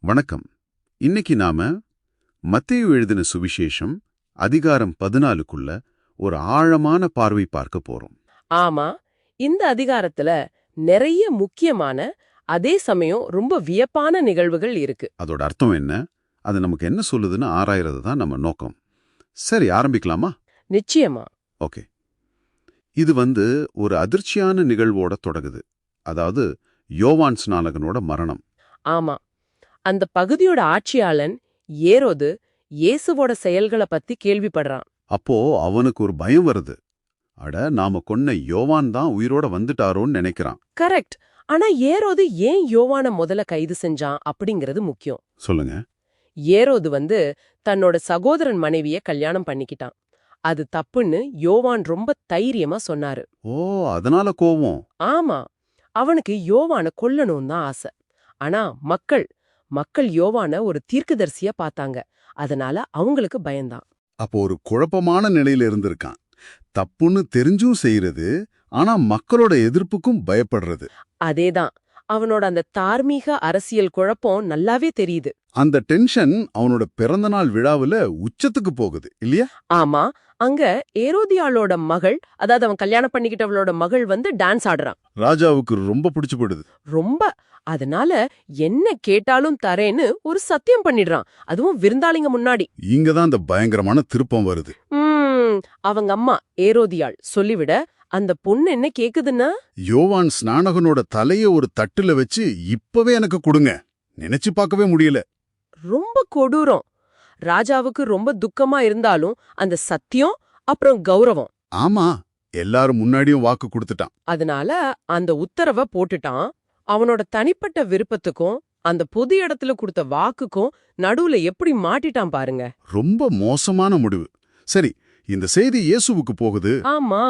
வணக்கம். இன்னைக்கு நாம மத்தேயு எழுதின சுவிசேஷம் அதிகாரம் பதினாலுக்குள்ள ஒரு ஆழமான பார்வை பார்க்க போறோம். ஆமா இந்த அதிகாரத்துல நிறைய முக்கியமான அதே சமயம் ரொம்ப வியப்பான நிகழ்வுகள் இருக்கு. அதோட அர்த்தம் என்ன? அது நமக்கு என்ன சொல்லுதுன்னு ஆராயறது தான் நம்ம நோக்கம். சரி ஆரம்பிக்கலாமா? நிச்சயமா. ஓகே. இது வந்து ஒரு அதிர்ச்சியான நிகழ்வோட தொடங்குது. அதாவது யோவான் ஸ்நானகனோட மரணம். ஆமா. அந்த பகுதியோட ஆட்சியாளன் ஏரோது இயேசுவோட செயல்களை பத்தி கேள்விப்படுறான். அப்போ அவனுக்கு ஒரு பயம் வருது. அட நாம கொன்ன யோவான் தான் உயிரோட வந்துட்டாரோன்னு நினைக்கிறான். கரெக்ட். ஆனா ஏரோது ஏன் யோவான முதல்ல கைது செஞ்சான் அப்படிங்கிறது முக்கியம். சொல்லுங்க. ஏரோது வந்து தன்னோட சகோதரன் மனைவிய கல்யாணம் பண்ணிக்கிட்டான். அது தப்புன்னு யோவான் ரொம்ப தைரியமா சொன்னாரு. ஓ அதனால கோவம். ஆமா. அவனுக்கு யோவான கொல்லணும் தான் ஆசை. ஆனா மக்கள் மக்கள் யோவான ஒரு தீர்க்கதரிசியா பார்த்தாங்க. அதனால அவங்களுக்கு பயந்தான் அப்போ ஒரு குழப்பமான நிலையில இருந்திருக்கான். தப்புன்னு தெரிஞ்சும் செய்யறது ஆனா மக்களோட எதிர்ப்புக்கும் பயப்படுறது. அதேதான். அவனோட அந்த தார்மீக அரசியல் குழப்பம் நல்லாவே தெரியுது. அந்த டென்ஷன் அவனோட பிறந்தநாள் விழாவுல உச்சத்துக்கு போகுது இல்லையா? ஆமா அங்க ஏரோதியாளோட மகள் அதாவது அவன் கல்யாணம் பண்ணிக்கிட்டவளோட மகள் வந்து டான்ஸ் ஆடுறான். ராஜாவுக்கு ரொம்ப பிடிச்சு போடுது ரொம்ப. அதனால என்ன கேட்டாலும் தரேன்னு ஒரு சத்தியம் பண்ணிடுறான். அதுவும் விருந்தாளிங்க முன்னாடி. இங்கதான் அந்த பயங்கரமான திருப்பம் வருது. அவங்க அம்மா ஏரோதியாள் சொல்லிவிட அந்த பொண்ணு என்ன கேக்குதுன்னா? யோவான் ஸ்நானகனோட தலைய ஒரு தட்டுல வச்சு இப்பவே எனக்கு கொடுங்க. நினைச்சு பார்க்கவே முடியல. ரொம்ப கொடூரம். ராஜாவுக்கு ரொம்ப துக்கமா இருந்தாலும் அந்த சத்தியம் அப்புறம் கௌரவம். ஆமா எல்லாரும் முன்னாடியும் வாக்கு கொடுத்துட்டான். அதனால அந்த உத்தரவை போட்டுட்டான். அவனோட தனிப்பட்ட விருப்பத்துக்கும் அந்த பொது இடத்துல கொடுத்த வாக்குக்கும் நடுவுல எப்படி மாட்டிட்டான் பாருங்க. ரொம்ப மோசமான முடிவு. சரி இந்த செய்தி இயேசுவுக்கு போகுது. ஆமா.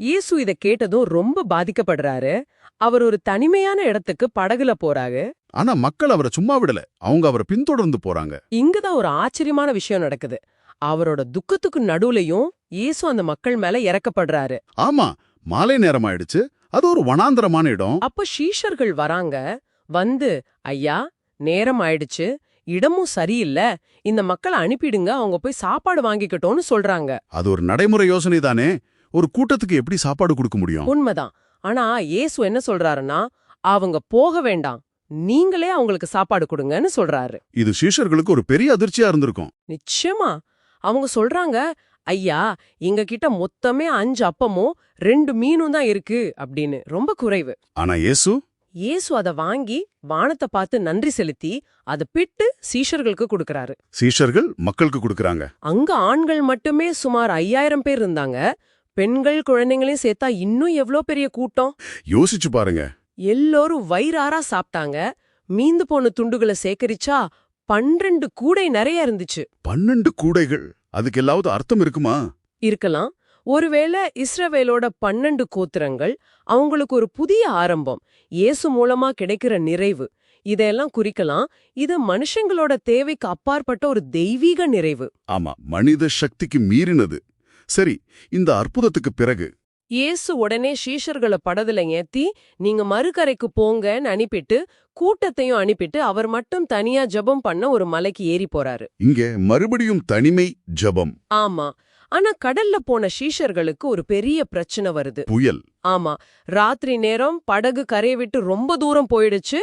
இயேசு இத கேட்டதும் ரொம்ப பாதிக்கப்படுறாரு. அவர் ஒரு தனிமையான இடத்துக்கு படகுல போறாரு. ஆனா மக்கள் அவரை சும்மா விடல. அவங்க அவரை பின்தொடர்ந்து போறாங்க. இங்கதான் ஒரு ஆச்சரியமான விஷயம் நடக்குது. அவரோட துக்கத்துக்கு நடுவுலயும் இயேசு அந்த மக்கள் மேல இறக்கப்படுறாரு. ஆமா மாலை நேரம் ஆயிடுச்சு அது ஒரு வனாந்தரமான இடம். அப்ப ஷீஷர்கள் வராங்க. வந்து ஐயா நேரம் ஆயிடுச்சு. இடமும் சரியில்லை. இந்த மக்களை அனுப்பிடுங்க. அவங்க போய் சாப்பாடு வாங்கிக்கட்டோம்னு சொல்றாங்க. அது ஒரு நடைமுறை யோசனை தானே ஒரு கூட்டத்துக்கு எப்படி சாப்பாடு கொடுக்க முடியும்? உண்மைதான். ஆனா இயேசு என்ன சொல்றாருன்னா அவங்க போக வேண்டாம். நீங்களே அவங்களுக்கு சாப்பாடு கொடுங்கன்னு சொல்றாரு. இது சீஷர்களுக்கு ஒரு பெரிய அதிர்ச்சியா இருந்திருக்கும். நிச்சயமா. அவங்க சொல்றாங்க ஐயா எங்க கிட்ட மொத்தமே அஞ்சு அப்பமும் ரெண்டு மீனும் தான் இருக்கு. அப்படின்னு. ரொம்ப குறைவு. ஆனா இயேசு? இயேசு அத வாங்கி வானத்தை பார்த்து நன்றி செலுத்தி அத பிட்டு சீஷர்களுக்கு கொடுக்கறாரு. சீஷர்கள் மக்களுக்கு கொடுக்கறாங்க. அங்க ஆண்கள் மட்டுமே சுமார் ஐயாயிரம் பேர் இருந்தாங்க. பெண்கள் குழந்தைங்களையும் சேர்த்தா இன்னும் எவ்ளோ பெரிய கூட்டம்? யோசிச்சு பாருங்க. எல்லோரும் வயிறாரா சாப்பிட்டாங்க. மீந்து போன துண்டுகளை சேகரிச்சா பன்னிரண்டு கூடை நிறைய இருந்துச்சு. பன்னெண்டு கூடைகள்? அதுக்கு எல்லாவது அர்த்தம் இருக்குமா? இருக்கலாம். ஒருவேளை இஸ்ரவேலோட பன்னெண்டு கோத்திரங்கள் அவங்களுக்கு ஒரு புதிய ஆரம்பம் இயேசு மூலமா கிடைக்கிற நிறைவு. இதையெல்லாம் குறிக்கலாம். இது மனுஷங்களோட தேவைக்கு அப்பாற்பட்ட ஒரு தெய்வீக நிறைவு. ஆமா மனித சக்திக்கு மீறினது. சரி இந்த அற்புதத்துக்கு பிறகு. இயேசு உடனே ஷீஷர்களை படதுல ஏத்தி நீங்க மறுகரைக்கு போங்கன்னு அனுப்பிட்டு கூட்டத்தையும் அனுப்பிட்டு அவர் மட்டும் தனியா ஜெபம் பண்ண ஒரு மலைக்கு ஏறி போறாரு. இங்க மறுபடியும் தனிமை ஜபம். ஆமா. ஆனா கடல்ல போன ஷீஷர்களுக்கு ஒரு பெரிய பிரச்சனை வருது. புயல். ஆமா. ராத்திரி நேரம் படகு கரையை விட்டு ரொம்ப தூரம் போயிடுச்சு.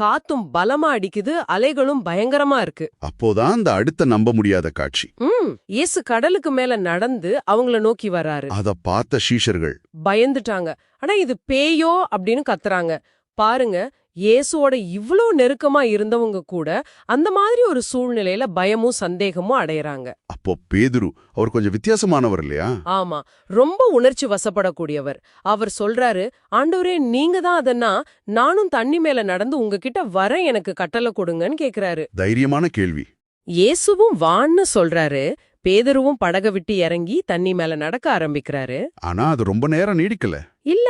காத்தும் பலமா அடிக்குது. அலைகளும் பயங்கரமா இருக்கு. அப்போதான் அந்த அடுத்த நம்ப முடியாத காட்சி. ம். இயேசு கடலுக்கு மேல நடந்து அவங்கள நோக்கி வராரு. அத பார்த்த சீஷர்கள். பயந்துட்டாங்க. ஆனா இது பேயோ அப்படின்னு கத்துறாங்க. பாருங்க இயேசுவோட இவ்ளோ நெருக்கமா இருந்தவங்க கூட அந்த மாதிரி ஒரு சூழ்நிலையில பயமும் சந்தேகமும் அடையறாங்க. அப்போ பேதுரு அவர் கொஞ்சம் வித்தியாசமானவர் இல்லையா? ஆமா ரொம்ப உணர்ச்சி வசப்படக்கூடியவர். அவர் சொல்றாரு ஆண்டவரே நீங்க தான் அதன்னா நானும் தண்ணி மேல நடந்து உங்ககிட்ட வர எனக்கு கட்டளை கொடுங்கன்னு கேக்குறாரு. தைரியமான கேள்வி. இயேசுவும் வான்னு சொல்றாரு பேதருவும் படக விட்டு இறங்கி தண்ணி மேல நடக்க ஆரம்பிக்கிறாரு. ஆனா அது ரொம்ப நேரம் நீடிக்கல. இல்ல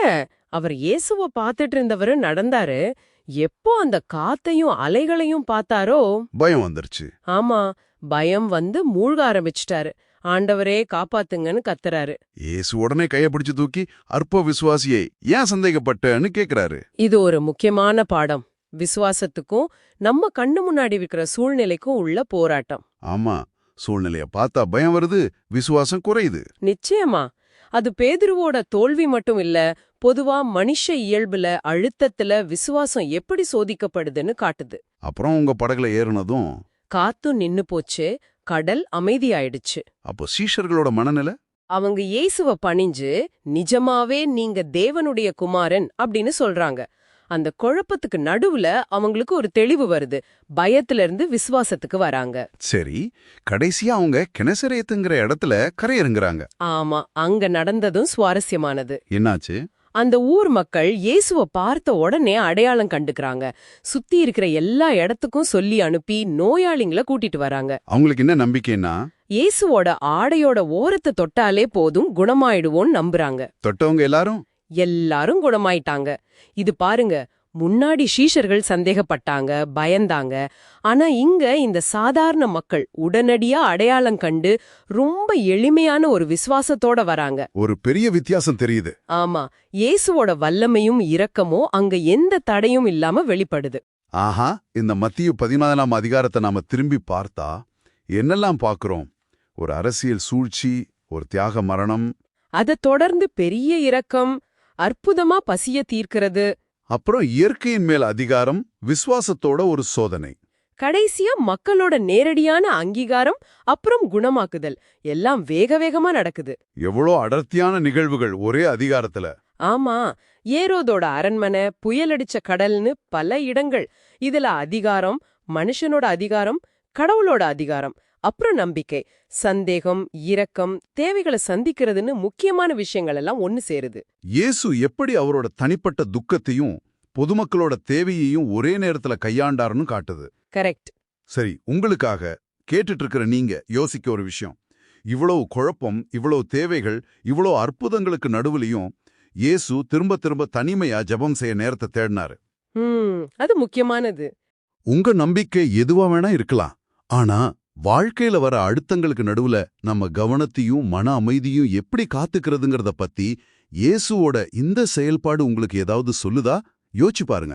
அவர் இயேசுவ பார்த்துட்டு இருந்தவரு நடந்தாரு எப்போ அந்த காத்தையும் அலைகளையும் பார்த்தாரோ? பயம் வந்துருச்சு. ஆமா பயம் வந்து மூழ்க ஆரம்பிச்சிட்டாரு. ஆண்டவரே காப்பாத்துங்கன்னு கத்துறாரு. இயேசு உடனே கைய பிடிச்சு தூக்கி அற்ப விசுவாசியை ஏன் சந்தேகப்பட்டன்னு கேக்குறாரு. இது ஒரு முக்கியமான பாடம். விசுவாசத்துக்கும் நம்ம கண்ணு முன்னாடி இருக்கிற சூழ்நிலைக்கும் உள்ள போராட்டம். ஆமா சூழ்நிலைய பார்த்தா பயம் வருது விசுவாசம் குறையுது. நிச்சயமா. அது பேதுருவோட தோல்வி மட்டும் இல்ல பொதுவா மனுஷ இயல்புல அழுத்தத்துல விசுவாசம் எப்படி சோதிக்கப்படுதுன்னு காட்டுது. அப்புறம் உங்க படகுல ஏறுனதும் காத்தும் நின்னு போச்சு கடல் அமைதியாயிடுச்சு. அப்போ சீஷர்களோட மனநிலை? அவங்க இயேசுவ பணிஞ்சு நிஜமாவே நீங்க தேவனுடைய குமாரன் அப்படின்னு சொல்றாங்க. அந்த குழப்பத்துக்கு நடுவுல அவங்களுக்கு ஒரு தெளிவு வருது. பயத்துல இருந்து விசுவாசத்துக்கு வராங்க. சரி கடைசியா அவங்க கிணசரேத்துங்கிற இடத்துல கரையிறங்குறாங்க. ஆமா அங்க நடந்ததும் சுவாரஸ்யமானது. என்னாச்சு? அந்த ஊர் மக்கள் இயேசுவ பார்த்த உடனே அடையாளம் கண்டுக்கறாங்க. சுத்தி இருக்கிற எல்லா இடத்துக்கும் சொல்லி அனுப்பி நோயாளிங்கள கூட்டிட்டு வராங்க. அவங்களுக்கு என்ன நம்பிக்கைன்னா? இயேசுவோட ஆடையோட ஓரத்தை தொட்டாலே போதும் குணமாயிடுவோன்னு நம்புறாங்க. தொட்டவங்க எல்லாரும்? எல்லாரும் குணமாயிட்டாங்க. இது பாருங்க முன்னாடி ஷீஷர்கள் சந்தேகப்பட்டாங்க பயந்தாங்க. ஆனா இங்க இந்த சாதாரண மக்கள் உடனடியா அடையாளம் கண்டு ரொம்ப எளிமையான ஒரு விசுவாசத்தோட வராங்க. ஒரு பெரிய வித்தியாசம் தெரியுது. ஆமா இயேசுவோட வல்லமையும் இரக்கமும் அங்க எந்த தடையும் இல்லாம வெளிப்படுது. ஆஹா இந்த மத்திய பதினாலாம் அதிகாரத்தை நாம திரும்பி பார்த்தா என்னெல்லாம் பார்க்கிறோம்? ஒரு அரசியல் சூழ்ச்சி ஒரு தியாக மரணம். அத தொடர்ந்து பெரிய இரக்கம் அற்புதமா பசிய தீர்க்கிறது அப்புறம் இயற்கையின் மேல் அதிகாரம் விசுவாசத்தோட ஒரு சோதனை. கடைசியா மக்களோட நேரடியான அங்கீகாரம் அப்புறம் குணமாக்குதல். எல்லாம் வேக வேகமா நடக்குது. எவ்வளோ அடர்த்தியான நிகழ்வுகள் ஒரே அதிகாரத்துல. ஆமா ஏரோதோட அரண்மனை புயலடிச்ச கடல்னு பல இடங்கள். இதுல அதிகாரம் மனுஷனோட அதிகாரம் கடவுளோட அதிகாரம். அப்புறம் நம்பிக்கை சந்தேகம் இரக்கம் தேவைகளை சந்திக்கிறதுன்னு முக்கியமான விஷயங்கள் எல்லாம் ஒன்னு சேருது. இயேசு எப்படி அவரோட தனிப்பட்ட துக்கத்தையும் பொதுமக்களோட தேவையையும் ஒரே நேரத்துல கையாண்டாருன்னு காட்டுது. கரெக்ட் சரி உங்களுக்காக கேட்டுட்டு இருக்கிற நீங்க யோசிக்க ஒரு விஷயம். இவ்வளவு குழப்பம் இவ்வளவு தேவைகள் இவ்வளவு அற்புதங்களுக்கு நடுவுலயும் இயேசு திரும்ப திரும்ப தனிமையா ஜெபம் செய்ய நேரத்தை தேடினாரு. அது முக்கியமானது. உங்க நம்பிக்கை எதுவா வேணா இருக்கலாம். ஆனா வாழ்க்கையில வர அழுத்தங்களுக்கு நடுவுல நம்ம கவனத்தையும் மன அமைதியும் எப்படி காத்துக்கிறதுங்கிறத பத்தி இயேசுவோட இந்த செயல்பாடு உங்களுக்கு ஏதாவது சொல்லுதா? யோசிச்சு பாருங்க.